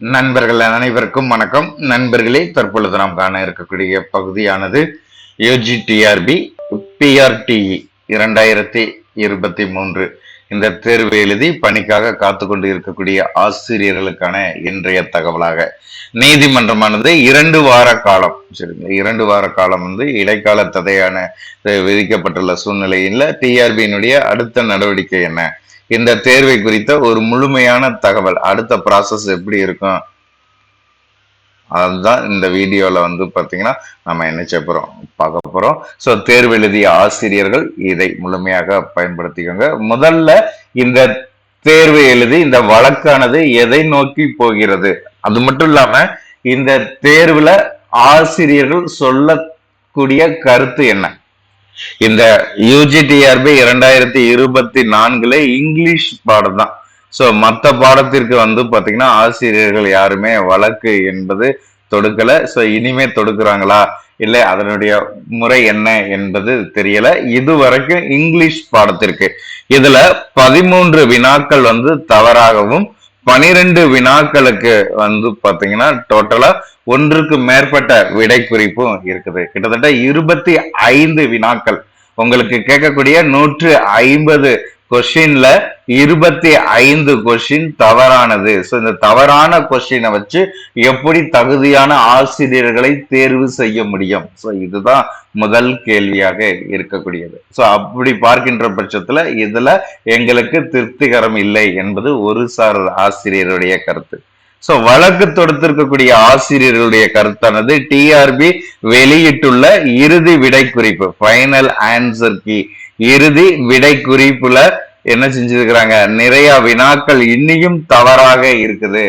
நண்பர்கள் அனைவருக்கும் வணக்கம். நண்பர்களே தற்பொழுது நாம் காண இருக்கக்கூடிய பகுதியானது யூஜிடிஆர்பி பிஆர்டிஇ இரண்டாயிரத்தி இருபத்தி மூன்று. இந்த தேர்வு எழுதி பணிக்காக காத்து கொண்டு இருக்கக்கூடிய ஆசிரியர்களுக்கான இன்றைய தகவலாக. நீதிமன்றமானது இரண்டு வார காலம். சரிங்களா இரண்டு வார காலம் வந்து இடைக்கால தடையான விதிக்கப்பட்டுள்ள சூழ்நிலையில் டிஆர்பியினுடைய அடுத்த நடவடிக்கை என்ன? இந்த தேர்வை குறித்த ஒரு முழுமையான தகவல். அடுத்த ப்ராசஸ் எப்படி இருக்கும்? அதுதான் இந்த வீடியோவில் வந்து பாத்தீங்கன்னா நம்ம என்ன செய்ய பார்க்க போறோம். ஸோ தேர்வு எழுதிய ஆசிரியர்கள் இதை முழுமையாக பயன்படுத்திக்கோங்க. முதல்ல இந்த தேர்வு எழுதி இந்த வழக்கானது எதை நோக்கி போகிறது? அது மட்டும் இல்லாம இந்த தேர்வுல ஆசிரியர்கள் சொல்லக்கூடிய கருத்து என்ன? இந்த யூஜிடிஆர்பி இரண்டாயிரத்தி இருபத்தி நான்குல இங்கிலீஷ் பாடம் தான் ஸோ மற்ற பாடத்திற்கு வந்து பாத்தீங்கன்னா ஆசிரியர்கள் யாருமே வழக்கு என்பது தொடுக்கல. ஸோ இனிமே தொடுக்குறாங்களா? இல்லை அதனுடைய முறை என்ன என்பது தெரியல. இது வரைக்கும் இங்கிலீஷ் பாடத்திற்கு. இதுல பதிமூன்று வினாக்கள் வந்து தவறாகவும் பனிரெண்டு வினாக்களுக்கு வந்து பாத்தீங்கன்னா டோட்டலா ஒன்றுக்கு மேற்பட்ட விடை குறிப்பும் இருக்குது. கிட்டத்தட்ட இருபத்தி ஐந்து வினாக்கள். உங்களுக்கு கேட்கக்கூடிய நூற்று ஐம்பது கொஸ்டின்ல இருபத்தி ஐந்து கொஸ்டின் தவறானது. ஸோ இந்த தவறான கொஸ்டினை வச்சு எப்படி தகுதியான ஆசிரியர்களை தேர்வு செய்ய முடியும்? ஸோ இதுதான் முதல் கேள்வியாக இருக்கக்கூடியது. ஸோ அப்படி பார்க்கின்ற பட்சத்தில் இதுல எங்களுக்கு திருப்திகரம் இல்லை என்பது ஒரு சார் ஆசிரியருடைய கருத்து. சோ வழக்கு தொடுத்திருக்கக்கூடிய ஆசிரியர்களுடைய கருத்தானது டிஆர்பி வெளியிட்டுள்ள இறுதி விடை குறிப்பு ஃபைனல் ஆன்சர் கி இறுதி விடை குறிப்புல என்ன செஞ்சிருக்கிறாங்க? நிறைய வினாக்கள் இன்னியும் தவறாக இருக்குது.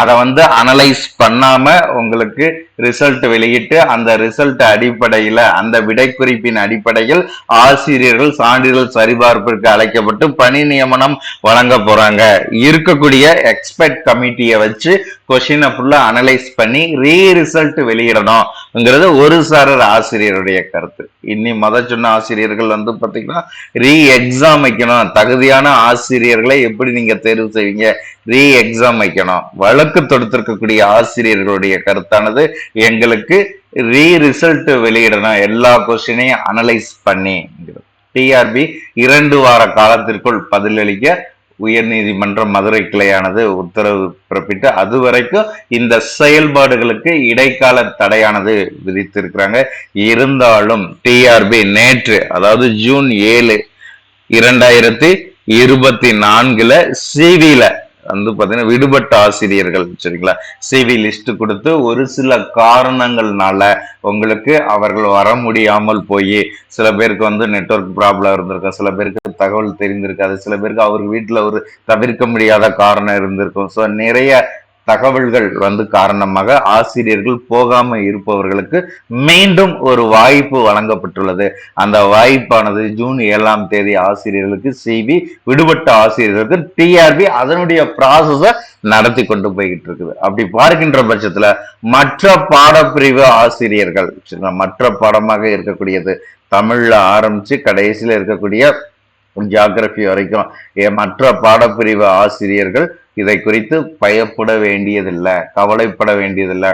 அதை வந்து அனலைஸ் பண்ணாம உங்களுக்கு ரிசல்ட் வெளியிட்டு அந்த ரிசல்ட் அடிப்படையில அந்த விடைக்குறிப்பின் அடிப்படையில் ஆசிரியர்கள் சான்றிதழ் சரிபார்ப்பிற்கு அழைக்கப்பட்டு பணி நியமனம் வழங்க போறாங்க. இருக்கக்கூடிய எக்ஸ்பர்ட் கமிட்டியை வச்சு கொஷினை ஃபுல்லாக அனலைஸ் பண்ணி ரீ ரிசல்ட் வெளியிடணும்ங்கிறது ஒரு சாரர் ஆசிரியருடைய கருத்து. இன்னி மத சொன்ன ஆசிரியர்கள் வந்து பார்த்தீங்கன்னா ரீ எக்ஸாம் வைக்கணும். தகுதியான ஆசிரியர்களை எப்படி நீங்க தேர்வு செய்வீங்க? ரீ எக்ஸாம் வைக்கணும். வழக்கு தொடுத்திருக்கக்கூடிய ஆசிரியர்களுடைய கருத்தானது எங்களுக்கு ரீ ரிசல்ட் வெளியிடணும். எல்லா கொஸ்டினையும் அனலைஸ் பண்ணிங்கிறது. டிஆர்பி இரண்டு வார காலத்திற்குள் பதிலளிக்க உயர்நீதிமன்ற மதுரை கிளையானது உத்தரவு பிறப்பிட்டு அது வரைக்கும் இந்த செயல்பாடுகளுக்கு இடைக்கால தடையானது விதித்திருக்கிறாங்க. இருந்தாலும் டிஆர்பி நேற்று அதாவது ஜூன் ஏழு இரண்டாயிரத்தி இருபத்தி நான்குல சிவில வந்து பாத்தீங்கன்னா விடுபட்ட ஆசிரியர்கள் சரிங்களா? சிவி லிஸ்ட் கொடுத்து ஒரு சில காரணங்கள்னால உங்களுக்கு அவர்கள் வர முடியாமல் போய் சில பேருக்கு வந்து நெட்வொர்க் ப்ராப்ளம் இருந்திருக்கும் சில பேருக்கு தகவல் தெரிந்திருக்காது. சில பேருக்கு அவர் வீட்டுல ஒரு தவிர்க்க முடியாத காரணம் இருந்திருக்கும். ஸோ நிறைய தகவல்கள் வந்து காரணமாக ஆசிரியர்கள் போகாம இருப்பவர்களுக்கு மீண்டும் ஒரு வாய்ப்பு வழங்கப்பட்டுள்ளது. அந்த வாய்ப்பானது ஜூன் ஏழாம் தேதி ஆசிரியர்களுக்கு சிவி விடுபட்ட ஆசிரியர்களுக்கு டிஆர்பி அதனுடைய ப்ராசஸை நடத்தி கொண்டு போய்கிட்டு இருக்குது அப்படி பார்க்கின்ற பட்சத்துல மற்ற பாடப்பிரிவு ஆசிரியர்கள் மற்ற பாடமாக இருக்கக்கூடியது தமிழ்ல ஆரம்பிச்சு கடைசியில இருக்கக்கூடிய ஜியாகிரபி வரைக்கும். மற்ற பாடப்பிரிவு ஆசிரியர்கள் இதை குறித்து பயப்பட வேண்டியதில்லை கவலைப்பட வேண்டியதில்லை.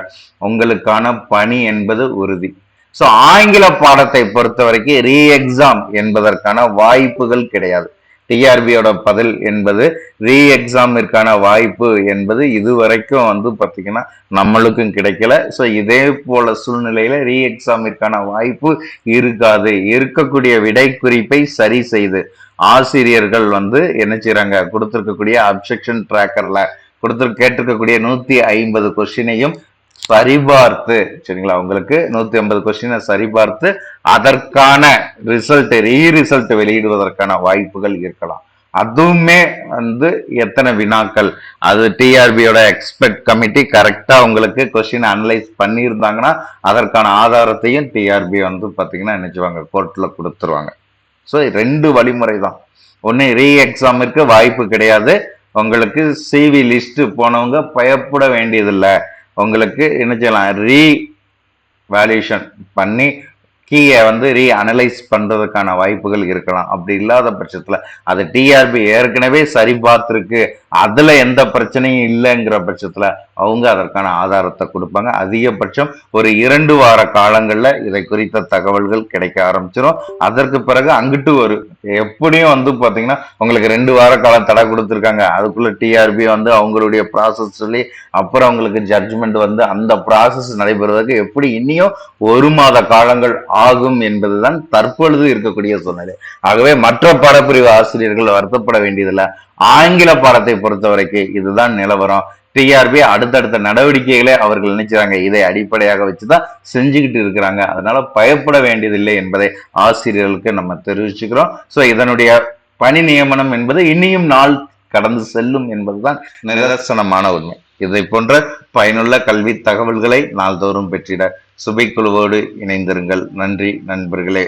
உங்களுக்கான பணி என்பது உறுதி. ஸோ ஆங்கில பாடத்தை பொறுத்த வரைக்கும் ரீ எக்ஸாம் என்பதற்கான வாய்ப்புகள் கிடையாது. டிஆர்பியோட பதில் என்பது ரீ எக்ஸாமிற்கான வாய்ப்பு என்பது இதுவரைக்கும் வந்து பார்த்திங்கன்னா நம்மளுக்கும் கிடைக்கல. ஸோ இதே போல சூழ்நிலையில் ரீ எக்ஸாமிற்கான வாய்ப்பு இருக்காது. இருக்கக்கூடிய விடை குறிப்பை சரி செய்து ஆசிரியர்கள் வந்து என்ன செய்கிறாங்க கொடுத்திருக்கக்கூடிய அப்செக்ஷன் ட்ராக்கர்ல கொடுத்து கேட்டிருக்கக்கூடிய நூத்தி ஐம்பது கொஸ்டினையும் சரிபார்த்து சரிங்களா? உங்களுக்கு நூத்தி ஐம்பது கொஸ்டினை சரிபார்த்து அதற்கான ரிசல்ட் ரீ ரிசல்ட் வெளியிடுவதற்கான வாய்ப்புகள் இருக்கலாம். அதுவுமே வந்து எத்தனை வினாக்கள்? அது டிஆர்பியோட எக்ஸ்பெக்ட் கமிட்டி கரெக்டா உங்களுக்கு கொஸ்டின் அனலைஸ் பண்ணியிருந்தாங்கன்னா அதற்கான ஆதாரத்தையும் டிஆர்பி வந்து பார்த்தீங்கன்னா நினைச்சுவாங்க கோர்ட்ல கொடுத்துருவாங்க. ஸோ ரெண்டு வழிமுறை தான் ஒன்று ரீ எக்ஸாமிற்கு வாய்ப்பு கிடையாது. உங்களுக்கு சிவி லிஸ்ட் போனவங்க பயப்பட வேண்டியதில்லை. உங்களுக்கு என்ன செய்யலாம்? ரீ வேல்யூஷன் பண்ணி கீயை வந்து ரீ அனலைஸ் பண்ணுறதுக்கான வாய்ப்புகள் இருக்கலாம். அப்படி இல்லாத பட்சத்தில் அது டிஆர்பி ஏற்கனவே சரி பார்த்துருக்கு அதுல எந்த பிரச்சனையும் இல்லைங்கிற பட்சத்துல அவங்க அதற்கான ஆதாரத்தை கொடுப்பாங்க. அதிகபட்சம் ஒரு இரண்டு வார காலங்கள்ல இதை குறித்த தகவல்கள் கிடைக்க ஆரம்பிச்சிடும் அதற்கு பிறகு அங்கிட்டு ஒரு எப்படியும் வந்து பாத்தீங்கன்னா உங்களுக்கு ரெண்டு வார காலம் தடை கொடுத்துருக்காங்க. அதுக்குள்ள டிஆர்பி வந்து அவங்களுடைய ப்ராசஸ் சொல்லி அப்புறம் அவங்களுக்கு ஜட்ஜ்மெண்ட் வந்து அந்த ப்ராசஸ் நடைபெறுவதற்கு எப்படி இன்னியும் ஒரு மாத காலங்கள் ஆகும் என்பதுதான் தற்பொழுது இருக்கக்கூடிய சூழ்நிலை. ஆகவே மற்ற பாடப்பிரிவு ஆசிரியர்கள் வருத்தப்பட வேண்டியதில்லை. ஆங்கில பாடத்தை பொறுத்த வரைக்கும் இதுதான் நிலவரம். டிஆர்பி அடுத்தடுத்த நடவடிக்கைகளை அவர்கள் நினைச்சாங்க இதை அடிப்படையாக வச்சுதான் செஞ்சுக்கிட்டு இருக்கிறாங்க. அதனால பயப்பட வேண்டியதில்லை என்பதை ஆசிரியர்களுக்கு நம்ம தெரிவிச்சுக்கிறோம். சோ இதனுடைய பணி நியமனம் என்பது இனியும் நாள் கடந்து செல்லும் என்பதுதான் நிதர்சனமான உண்மை. இதை போன்ற பயனுள்ள கல்வி தகவல்களை நாள்தோறும் பெற்றிட சுபை குழுவோடு இணைந்திருங்கள். நன்றி நண்பர்களே.